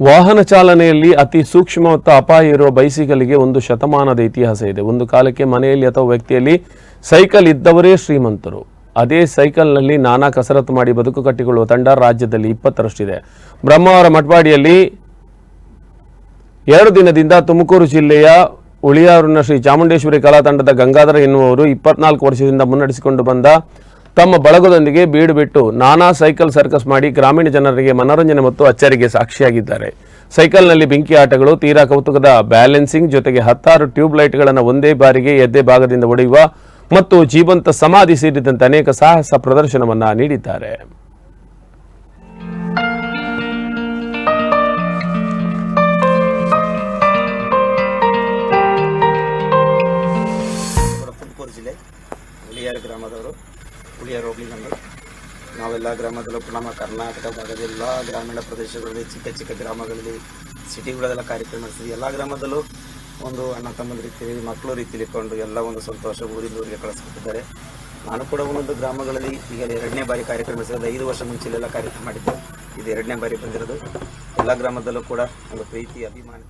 ವಾಹನ ಚಾಲನೆಯಲ್ಲಿ ಅತಿ ಸೂಕ್ಷ್ಮ ಮತ್ತು ಅಪಾಯ ಇರುವ ಬೈಸಿಕಲ್ಗೆ ಒಂದು ಶತಮಾನದ ಇತಿಹಾಸ ಇದೆ. ಒಂದು ಕಾಲಕ್ಕೆ ಮನೆಯಲ್ಲಿ ಅಥವಾ ವ್ಯಕ್ತಿಯಲ್ಲಿ ಸೈಕಲ್ ಇದ್ದವರೇ ಶ್ರೀಮಂತರು. ಅದೇ ಸೈಕಲ್ನಲ್ಲಿ ನಾನಾ ಕಸರತ್ತು ಮಾಡಿ ಬದುಕು ಕಟ್ಟಿಕೊಳ್ಳುವ ತಂಡ ರಾಜ್ಯದಲ್ಲಿ ಇಪ್ಪತ್ತರಷ್ಟಿದೆ. ಬ್ರಹ್ಮಾವರ ಮಠವಾಡಿಯಲ್ಲಿ ಎರಡು ದಿನದಿಂದ ತುಮಕೂರು ಜಿಲ್ಲೆಯ ಉಳಿಯಾರುನ ಶ್ರೀ ಚಾಮುಂಡೇಶ್ವರಿ ಕಲಾ ತಂಡದ ಗಂಗಾಧರ ಎನ್ನುವರು ಇಪ್ಪತ್ನಾಲ್ಕು ವರ್ಷದಿಂದ ಮುನ್ನಡೆಸಿಕೊಂಡು ಬಂದ ತಮ್ಮ ಬಳಗದೊಂದಿಗೆ ಬೀಡು ಬಿಟ್ಟು ನಾನಾ ಸೈಕಲ್ ಸರ್ಕಸ್ ಮಾಡಿ ಗ್ರಾಮೀಣ ಜನರಿಗೆ ಮನೋರಂಜನೆ ಮತ್ತು ಅಚ್ಚರಿಗೆ ಸಾಕ್ಷಿಯಾಗಿದ್ದಾರೆ. ಸೈಕಲ್ನಲ್ಲಿ ಬೆಂಕಿ ಆಟಗಳು, ತೀರಾ ಕೌತುಕದ ಬ್ಯಾಲೆನ್ಸಿಂಗ್ ಜೊತೆಗೆ ಹತ್ತಾರು ಟ್ಯೂಬ್ ಲೈಟ್ಗಳನ್ನು ಒಂದೇ ಬಾರಿಗೆ ಎದ್ದೆ ಭಾಗದಿಂದ ಒಡೆಯುವ ಮತ್ತು ಜೀವಂತ ಸಮಾಧಿ ಸೇರಿದಂತೆ ಅನೇಕ ಸಾಹಸ ಪ್ರದರ್ಶನವನ್ನು ನೀಡಿದ್ದಾರೆ. ಜಿಲ್ಲೆ ಗ್ರಾಮದವರು. ಹುಳಿಯಾರು ಹೋಗ್ಲಿ ನಮ್ಮ ನಾವೆಲ್ಲ ಗ್ರಾಮದಲ್ಲೂ ಕೂಡ ನಮ್ಮ ಕರ್ನಾಟಕ ಭಾಗದ ಎಲ್ಲ ಗ್ರಾಮೀಣ ಪ್ರದೇಶಗಳಲ್ಲಿ ಚಿಕ್ಕ ಚಿಕ್ಕ ಗ್ರಾಮಗಳಲ್ಲಿ ಸಿಟಿಗಳಲ್ಲೆಲ್ಲ ಕಾರ್ಯಕ್ರಮ ನಡೆಸ್ತೀವಿ ಎಲ್ಲ ಗ್ರಾಮದಲ್ಲೂ ಒಂದು ಅಣ್ಣ ತಮ್ಮದ ರೀತಿಯಲ್ಲಿ, ಮಕ್ಕಳು ರೀತಿಯಲ್ಲಿ ಕೊಂಡು ಎಲ್ಲ ಒಂದು ಸಂತೋಷ ಊರಿಂದ ಊರಿಗೆ ಕಳಿಸ್ಕೊಟ್ಟಿದ್ದಾರೆ. ನಾನು ಕೂಡ ಒಂದೊಂದು ಗ್ರಾಮಗಳಲ್ಲಿ ಈಗ ಎರಡನೇ ಬಾರಿ ಕಾರ್ಯಕ್ರಮ ನಡೆಸಿರೋದು. ಐದು ವರ್ಷ ಮುಂಚೆಲೆಲ್ಲ ಕಾರ್ಯಕ್ರಮ ಮಾಡಿದ್ದೆ. ಇದು ಎರಡನೇ ಬಾರಿ ಬಂದಿರೋದು. ಎಲ್ಲ ಗ್ರಾಮದಲ್ಲೂ ಕೂಡ ಒಂದು ಪ್ರೀತಿ ಅಭಿಮಾನ